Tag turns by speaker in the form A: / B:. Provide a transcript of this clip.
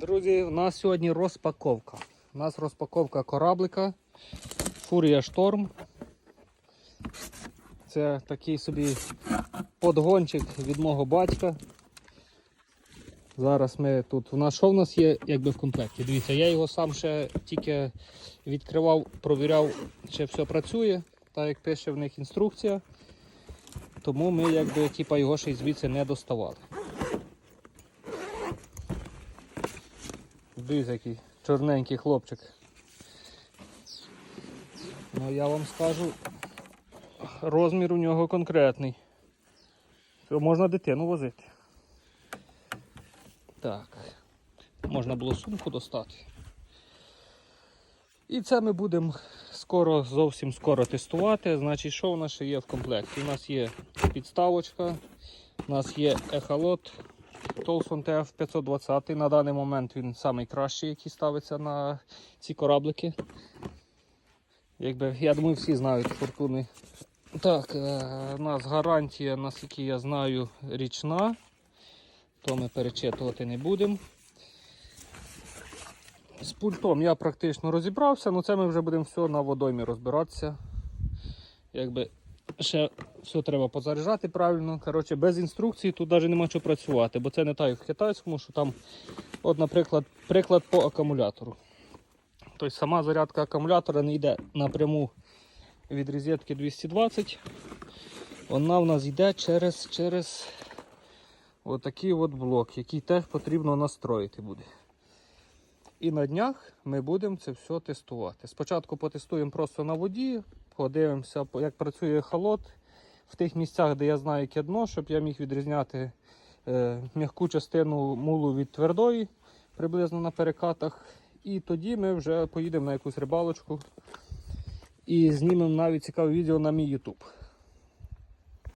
A: Друзі, у нас сьогодні розпаковка. У нас розпаковка кораблика Фурія Шторм. Це такий собі подгончик від мого батька. Зараз ми тут. У нас що в нас є якби в комплекті? Дивіться, я його сам ще тільки відкривав, провіряв, чи все працює, так як пише в них інструкція. Тому ми якби типа, його ще й звідси не доставали. Дивіться, який чорненький хлопчик. Ну я вам скажу, розмір у нього конкретний. Що можна дитину возити. Так, можна було сумку достати. І це ми будемо скоро, зовсім скоро тестувати. Значить, що у нас ще є в комплекті? У нас є підставочка, у нас є ехолот Толсон TF 520. На даний момент він найкращий, який ставиться на ці кораблики. Якби, я думаю, всі знають фортуни. Так, е, у нас гарантія, наскільки я знаю, річна. То ми перечитувати не будемо. З пультом я практично розібрався, але це ми вже будемо все на водоймі розбиратися. Якби ще все треба позаряджати правильно. Коротше, без інструкції тут навіть нема що працювати, бо це не так як в китайському, що там, от, наприклад, приклад по акумулятору. Тобто сама зарядка акумулятора не йде напряму від розетки 220. Вона в нас йде через, через отакий от блок, який теж потрібно настроїти буде. І на днях ми будемо це все тестувати. Спочатку потестуємо просто на воді, подивимося, як працює холод в тих місцях, де я знаю яке дно, щоб я міг відрізняти е, м'яку частину мулу від твердої, приблизно на перекатах. І тоді ми вже поїдемо на якусь рибалочку і знімемо навіть цікаве відео на мій YouTube.